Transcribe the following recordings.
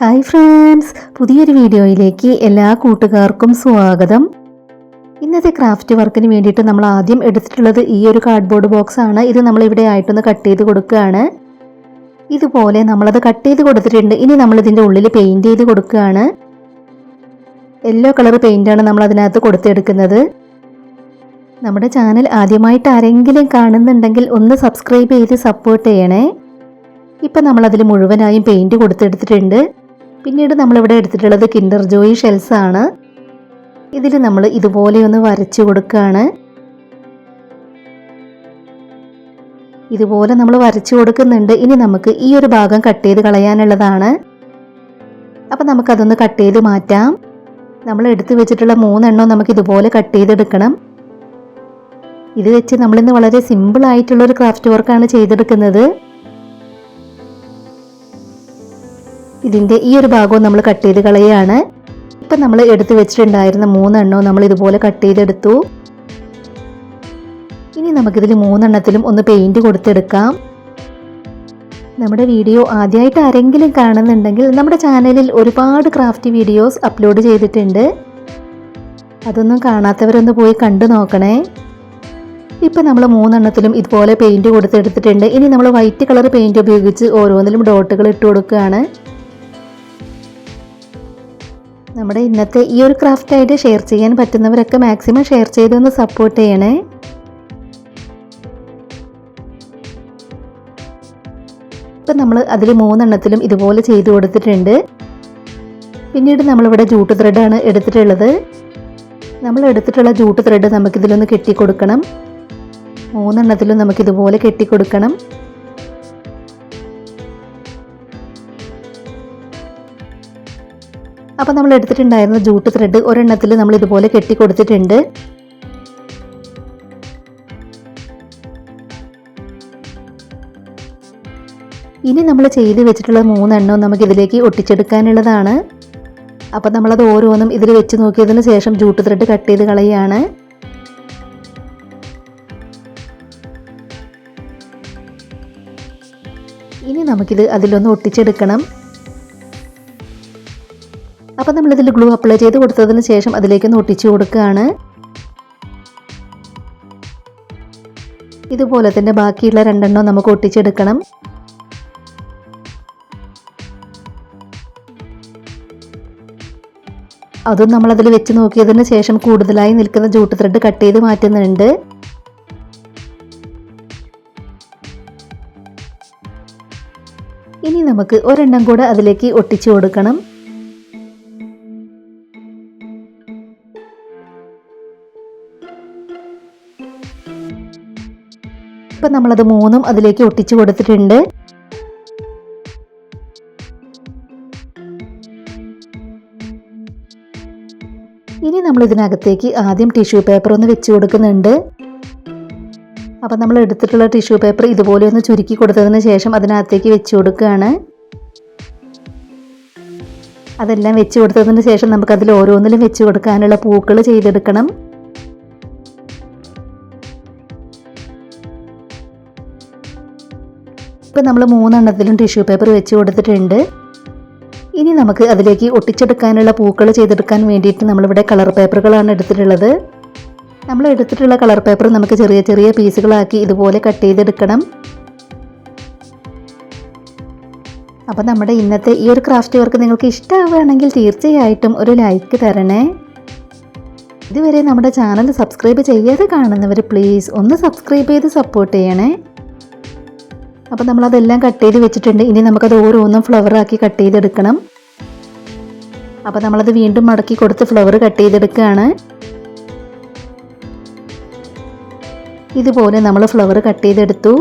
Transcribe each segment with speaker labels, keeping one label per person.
Speaker 1: Hi friends പുതിയൊരു വീഡിയോയിലേക്ക് എല്ലാ കൂട്ടുകാർക്കും സ്വാഗതം. ഇന്നത്തെ ക്രാഫ്റ്റ് വർക്കിന് വേണ്ടിയിട്ട് നമ്മൾ ആദ്യം എടുത്തിട്ടുള്ളത് ഈ ഒരു കാർഡ്ബോർഡ് ബോക്സ് ആണ്. ഇത് നമ്മൾ ഇവിടെ ആയിട്ടൊന്ന് കട്ട് ചെയ്ത് കൊടുക്കുകയാണ്. ഇതുപോലെ നമ്മളത് കട്ട് ചെയ്ത് കൊടുത്തിട്ടുണ്ട്. ഇനി നമ്മൾ ഇതിന്റെ ഉള്ളിൽ പെയിന്റ് ചെയ്ത് കൊടുക്കുകയാണ്. യെല്ലോ കളർ പെയിന്റാണ് നമ്മൾ അതിനകത്ത് കൊടുത്തെടുക്കുന്നത്. നമ്മുടെ ചാനൽ ആദ്യമായിട്ട് ആരെങ്കിലും കാണുന്നുണ്ടെങ്കിൽ ഒന്ന് സബ്സ്ക്രൈബ് ചെയ്ത് സപ്പോർട്ട് ചെയ്യണേ. ഇപ്പം നമ്മളതിൽ മുഴുവനായും പെയിന്റ് കൊടുത്തെടുത്തിട്ടുണ്ട്. പിന്നീട് നമ്മളിവിടെ എടുത്തിട്ടുള്ളത് കിൻഡർ ജോയി ഷെൽസ് ആണ്. ഇതിൽ നമ്മൾ ഇതുപോലെ ഒന്ന് വരച്ചു കൊടുക്കുകയാണ് ഇതുപോലെ നമ്മൾ വരച്ചു കൊടുക്കുന്നുണ്ട്. ഇനി നമുക്ക് ഈ ഒരു ഭാഗം കട്ട് ചെയ്ത് കളയാനുള്ളതാണ്. അപ്പം നമുക്കതൊന്ന് കട്ട് ചെയ്ത് മാറ്റാം. നമ്മൾ എടുത്തു വെച്ചിട്ടുള്ള മൂന്നെണ്ണം നമുക്ക് ഇതുപോലെ കട്ട് ചെയ്തെടുക്കണം. ഇത് വെച്ച് നമ്മളിന്ന് വളരെ സിമ്പിൾ ആയിട്ടുള്ള ഒരു ക്രാഫ്റ്റ് വർക്കാണ് ചെയ്തെടുക്കുന്നത്. ഇതിന്റെ ഈ ഒരു ഭാഗവും നമ്മൾ കട്ട് ചെയ്ത് കളയുകയാണ് ഇപ്പം നമ്മൾ എടുത്തു വെച്ചിട്ടുണ്ടായിരുന്ന മൂന്നെണ്ണവും നമ്മൾ ഇതുപോലെ കട്ട് ചെയ്തെടുത്തു. ഇനി നമുക്കിതിൽ മൂന്നെണ്ണത്തിലും ഒന്ന് പെയിന്റ് കൊടുത്തെടുക്കാം. നമ്മുടെ വീഡിയോ ആദ്യമായിട്ട് ആരെങ്കിലും കാണുന്നുണ്ടെങ്കിൽ നമ്മുടെ ചാനലിൽ ഒരുപാട് ക്രാഫ്റ്റ് വീഡിയോസ് അപ്ലോഡ് ചെയ്തിട്ടുണ്ട്. അതൊന്നും കാണാത്തവരൊന്ന് പോയി കണ്ടു നോക്കണേ. ഇപ്പം നമ്മൾ മൂന്നെണ്ണത്തിലും ഇതുപോലെ പെയിന്റ് കൊടുത്തെടുത്തിട്ടുണ്ട്. ഇനി നമ്മൾ വൈറ്റ് കളർ പെയിന്റ് ഉപയോഗിച്ച് ഓരോന്നിലും ഡോട്ടുകൾ ഇട്ട് കൊടുക്കുകയാണ്. നമ്മുടെ ഇന്നത്തെ ഈ ഒരു ക്രാഫ്റ്റ് ആയിട്ട് ഷെയർ ചെയ്യാൻ പറ്റുന്നവരൊക്കെ മാക്സിമം ഷെയർ ചെയ്തൊന്ന് സപ്പോർട്ട് ചെയ്യണേ. ഇപ്പം നമ്മൾ അതിൽ മൂന്നെണ്ണത്തിലും ഇതുപോലെ ചെയ്തു കൊടുത്തിട്ടുണ്ട്. പിന്നീട് നമ്മളിവിടെ ജൂട്ട് ത്രെഡാണ് എടുത്തിട്ടുള്ളത്. നമ്മൾ എടുത്തിട്ടുള്ള ജൂട്ട് ത്രെഡ് നമുക്കിതിലൊന്ന് കെട്ടിക്കൊടുക്കണം. മൂന്നെണ്ണത്തിലും നമുക്കിതുപോലെ കെട്ടിക്കൊടുക്കണം. അപ്പോൾ നമ്മൾ എടുത്തിട്ടുണ്ടായിരുന്ന ജൂട്ട് ത്രെഡ് ഒരെണ്ണത്തിൽ നമ്മൾ ഇതുപോലെ കെട്ടി കൊടുത്തിട്ടുണ്ട്. ഇനി നമ്മൾ ചെയ്ത് വെച്ചിട്ടുള്ള മൂന്നെണ്ണവും നമുക്ക് ഇതിലേക്ക് ഒട്ടിച്ചെടുക്കാനുള്ളതാണ്. അപ്പോൾ നമ്മളത് ഓരോന്നും ഇതിൽ വെച്ച് നോക്കിയതിന് ശേഷം ജൂട്ട് ത്രെഡ് കട്ട് ചെയ്ത് കളയുകയാണ് ഇനി നമുക്കിത് അതിലൊന്ന് ഒട്ടിച്ചെടുക്കണം. അപ്പം നമ്മളിതിൽ ഗ്ലൂ അപ്ലൈ ചെയ്ത് കൊടുത്തതിന് ശേഷം അതിലേക്ക് ഒട്ടിച്ച് കൊടുക്കുകയാണ് ഇതുപോലെ തന്നെ ബാക്കിയുള്ള രണ്ടെണ്ണം നമുക്ക് ഒട്ടിച്ചെടുക്കണം. അതും നമ്മളതിൽ വെച്ച് നോക്കിയതിന് ശേഷം കൂടുതലായി നിൽക്കുന്ന ജൂട്ട് ത്രെഡ് കട്ട് ചെയ്ത് മാറ്റുന്നുണ്ട്. ഇനി നമുക്ക് ഒരെണ്ണം കൂടെ അതിലേക്ക് ഒട്ടിച്ചു കൊടുക്കണം. ഇപ്പം നമ്മളത് മൂന്നും അതിലേക്ക് ഒട്ടിച്ചു കൊടുത്തിട്ടുണ്ട്. ഇനി നമ്മൾ ഇതിനകത്തേക്ക് ആദ്യം ടിഷ്യൂ പേപ്പർ ഒന്ന് വെച്ച് കൊടുക്കുന്നുണ്ട്. അപ്പം നമ്മൾ എടുത്തിട്ടുള്ള ടിഷ്യൂ പേപ്പർ ഇതുപോലെ ഒന്ന് ചുരുക്കി കൊടുത്തതിന് ശേഷം അതിനകത്തേക്ക് വെച്ച് കൊടുക്കുകയാണ്. അതെല്ലാം വെച്ച് കൊടുത്തതിന് ശേഷം നമുക്കതിൽ ഓരോന്നിലും വെച്ച് കൊടുക്കാനുള്ള പൂക്കൾ ചെയ്തെടുക്കണം. ഇപ്പം നമ്മൾ മൂന്നെണ്ണത്തിലും ടിഷ്യൂ പേപ്പർ വെച്ച് കൊടുത്തിട്ടുണ്ട്. ഇനി നമുക്ക് അതിലേക്ക് ഒട്ടിച്ചെടുക്കാനുള്ള പൂക്കൾ ചെയ്തെടുക്കാൻ വേണ്ടിയിട്ട് നമ്മളിവിടെ കളർ പേപ്പറുകളാണ് എടുത്തിട്ടുള്ളത്. നമ്മൾ എടുത്തിട്ടുള്ള കളർ പേപ്പർ നമുക്ക് ചെറിയ ചെറിയ പീസുകളാക്കി ഇതുപോലെ കട്ട് ചെയ്തെടുക്കണം. അപ്പോൾ നമ്മുടെ ഇന്നത്തെ ഈ ഒരു ക്രാഫ്റ്റ് വർക്ക് നിങ്ങൾക്ക് ഇഷ്ടമാവുകയാണെങ്കിൽ തീർച്ചയായിട്ടും ഒരു ലൈക്ക് തരണേ. ഇതുവരെ നമ്മുടെ ചാനൽ സബ്സ്ക്രൈബ് ചെയ്യാതെ കാണുന്നവർ പ്ലീസ് ഒന്ന് സബ്സ്ക്രൈബ് ചെയ്ത് സപ്പോർട്ട് ചെയ്യണേ. അപ്പോൾ നമ്മളതെല്ലാം കട്ട് ചെയ്ത് വെച്ചിട്ടുണ്ട്. ഇനി നമുക്കത് ഓരോന്നും ഫ്ലവറാക്കി കട്ട് ചെയ്തെടുക്കണം. അപ്പോൾ നമ്മളത് വീണ്ടും മടക്കി കൊടുത്ത് ഫ്ലവർ കട്ട് ചെയ്തെടുക്കുകയാണ്. ഇതുപോലെ നമ്മൾ ഫ്ലവർ കട്ട് ചെയ്തെടുത്തു.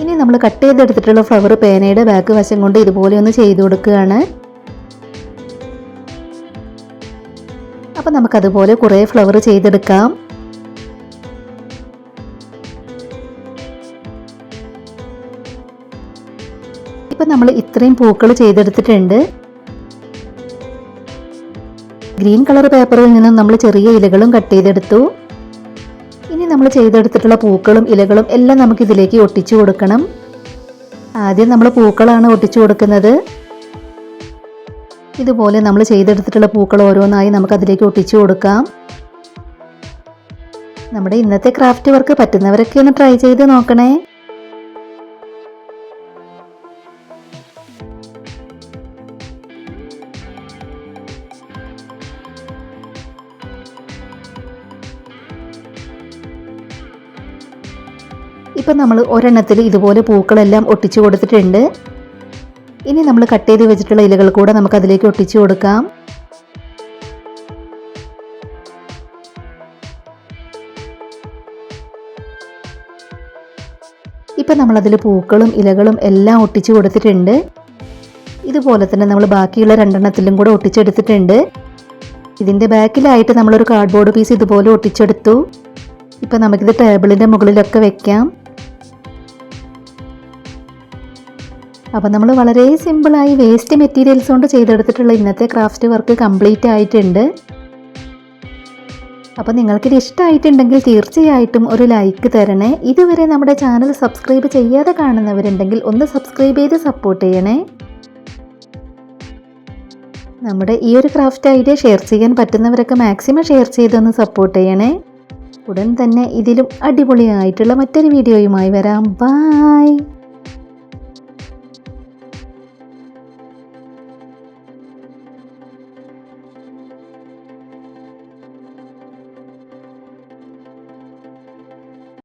Speaker 1: ഇനി നമ്മൾ കട്ട് ചെയ്തെടുത്തിട്ടുള്ള ഫ്ലവർ പേനയുടെ ബാക്ക് വശം കൊണ്ട് ഇതുപോലെ ഒന്ന് ചെയ്തു കൊടുക്കുകയാണ്. അപ്പോൾ നമുക്കതുപോലെ കുറേ ഫ്ലവർ ചെയ്തെടുക്കാം. നമ്മൾ ഇത്രയും പൂക്കൾ ചെയ്തെടുത്തിട്ടുണ്ട്. ഗ്രീൻ കളർ പേപ്പറിൽ നിന്നും നമ്മൾ ചെറിയ ഇലകളും കട്ട് ചെയ്തെടുത്തു. ഇനി നമ്മൾ ചെയ്തെടുത്തിട്ടുള്ള പൂക്കളും ഇലകളും എല്ലാം നമുക്ക് ഇതിലേക്ക് ഒട്ടിച്ചു കൊടുക്കണം. ആദ്യം നമ്മൾ പൂക്കളാണ് ഒട്ടിച്ചു കൊടുക്കുന്നത്. ഇതുപോലെ നമ്മൾ ചെയ്തെടുത്തിട്ടുള്ള പൂക്കൾ ഓരോന്നായി നമുക്ക് അതിലേക്ക് ഒട്ടിച്ചു കൊടുക്കാം. നമ്മുടെ ഇന്നത്തെ ക്രാഫ്റ്റ് വർക്ക് പറ്റുന്നവരൊക്കെ ഒന്ന് ട്രൈ ചെയ്ത് നോക്കണേ. ഇപ്പം നമ്മൾ ഒരെണ്ണത്തിൽ ഇതുപോലെ പൂക്കളെല്ലാം ഒട്ടിച്ചു കൊടുത്തിട്ടുണ്ട്. ഇനി നമ്മൾ കട്ട് ചെയ്ത് വെച്ചിട്ടുള്ള ഇലകൾ കൂടെ നമുക്ക് അതിലേക്ക് ഒട്ടിച്ചു കൊടുക്കാം. ഇപ്പം നമ്മളതിൽ പൂക്കളും ഇലകളും എല്ലാം ഒട്ടിച്ചു കൊടുത്തിട്ടുണ്ട്. ഇതുപോലെ തന്നെ നമ്മൾ ബാക്കിയുള്ള രണ്ടെണ്ണത്തിലും കൂടെ ഒട്ടിച്ചെടുത്തിട്ടുണ്ട്. ഇതിന്റെ ബാക്കിലായിട്ട് നമ്മളൊരു കാർഡ്ബോർഡ് പീസ് ഇതുപോലെ ഒട്ടിച്ചെടുത്തു. ഇപ്പം നമുക്കിത് ടേബിളിന്റെ മുകളിലൊക്കെ വെക്കാം. അപ്പോൾ നമ്മൾ വളരെ സിമ്പിളായി വേസ്റ്റ് മെറ്റീരിയൽസ് കൊണ്ട് ചെയ്തെടുത്തിട്ടുള്ള ഇന്നത്തെ ക്രാഫ്റ്റ് വർക്ക് കംപ്ലീറ്റ് ആയിട്ടുണ്ട്. അപ്പോൾ നിങ്ങൾക്കിത് ഇഷ്ടമായിട്ടുണ്ടെങ്കിൽ തീർച്ചയായിട്ടും ഒരു ലൈക്ക് തരണേ. ഇതുവരെ നമ്മുടെ ചാനൽ സബ്സ്ക്രൈബ് ചെയ്യാതെ കാണുന്നവരുണ്ടെങ്കിൽ ഒന്ന് സബ്സ്ക്രൈബ് ചെയ്ത് സപ്പോർട്ട് ചെയ്യണേ. നമ്മുടെ ഈ ഒരു ക്രാഫ്റ്റ് ഐഡിയ ഷെയർ ചെയ്യാൻ പറ്റുന്നവരൊക്കെ മാക്സിമം ഷെയർ ചെയ്തൊന്ന് സപ്പോർട്ട് ചെയ്യണേ. ഉടൻ തന്നെ ഇതിലും അടിപൊളിയായിട്ടുള്ള മറ്റൊരു വീഡിയോയുമായി വരാം. ബായ്